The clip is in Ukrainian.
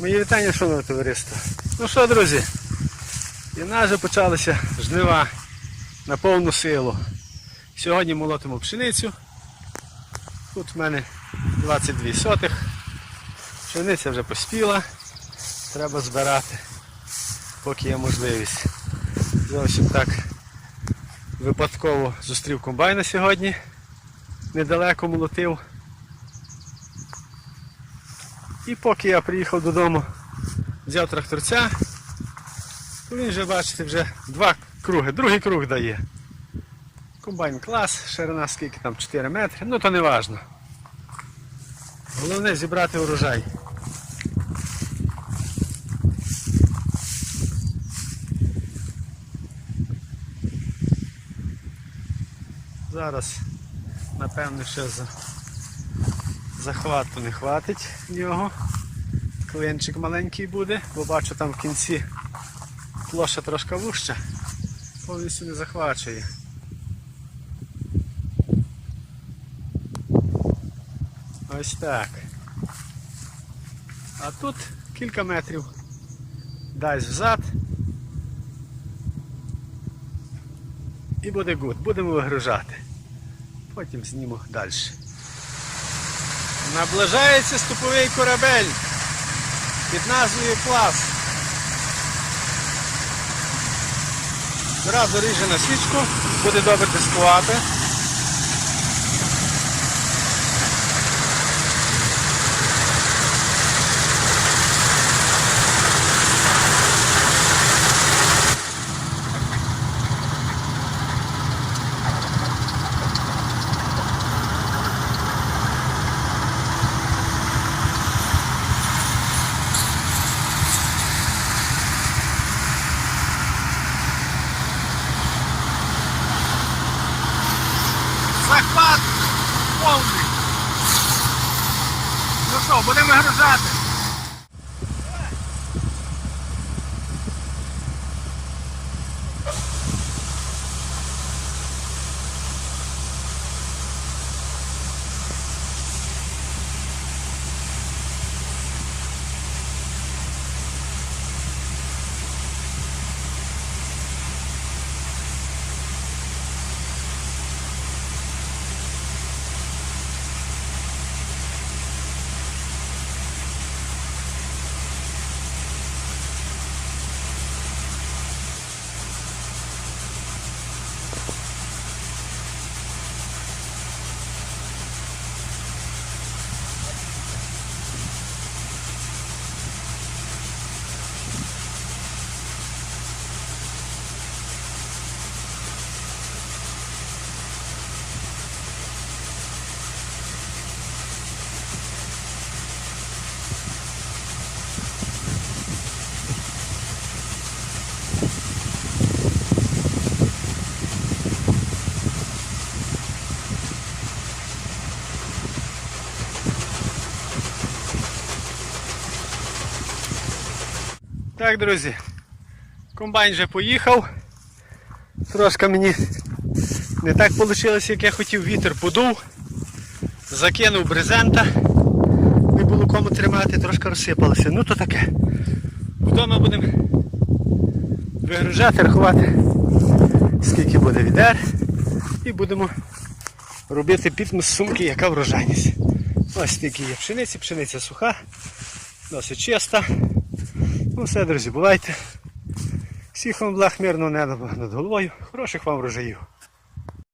Мої вітання, шановне товариство. Ну що, друзі, і в нас вже почалися жнива на повну силу. Сьогодні молотимо пшеницю. Тут в мене 22 сотих. Пшениця вже поспіла. Треба збирати, поки є можливість. Зовсім так випадково зустрів комбайна сьогодні. Недалеко молотив. І поки я приїхав додому, взяв тракторця, то він вже, бачите, вже два круги, другий круг дає. Комбайн клас, ширина скільки там 4 метри, ну то не важно. Головне зібрати урожай. Зараз, напевно, ще за захвату не хватить нього. Клинчик маленький буде, бо бачу там в кінці площа трошки вуща, повністю не захвачує. Ось так. А тут кілька метрів дасть взад. І буде гуд. Будемо вигружати. Потім зніму далі. Наближається ступовий корабель під назвою Клас. Зразу ріже на свічку, буде добре тестувати. Ну що, будемо вигружати. Так, друзі, комбайн вже поїхав. Трошки мені не так вийшло, як я хотів, вітер подув, закинув брезента, не було кому тримати, трошки розсипалося. Ну то таке. Вдома будемо вигружати, рахувати, скільки буде відер. І будемо робити підмис сумки, яка врожайність. Ось такі є пшениці, пшениця суха, досить чиста. Ну все, друзі, бувайте. Всіх вам благ, мирного неба над головою. Хороших вам врожаїв.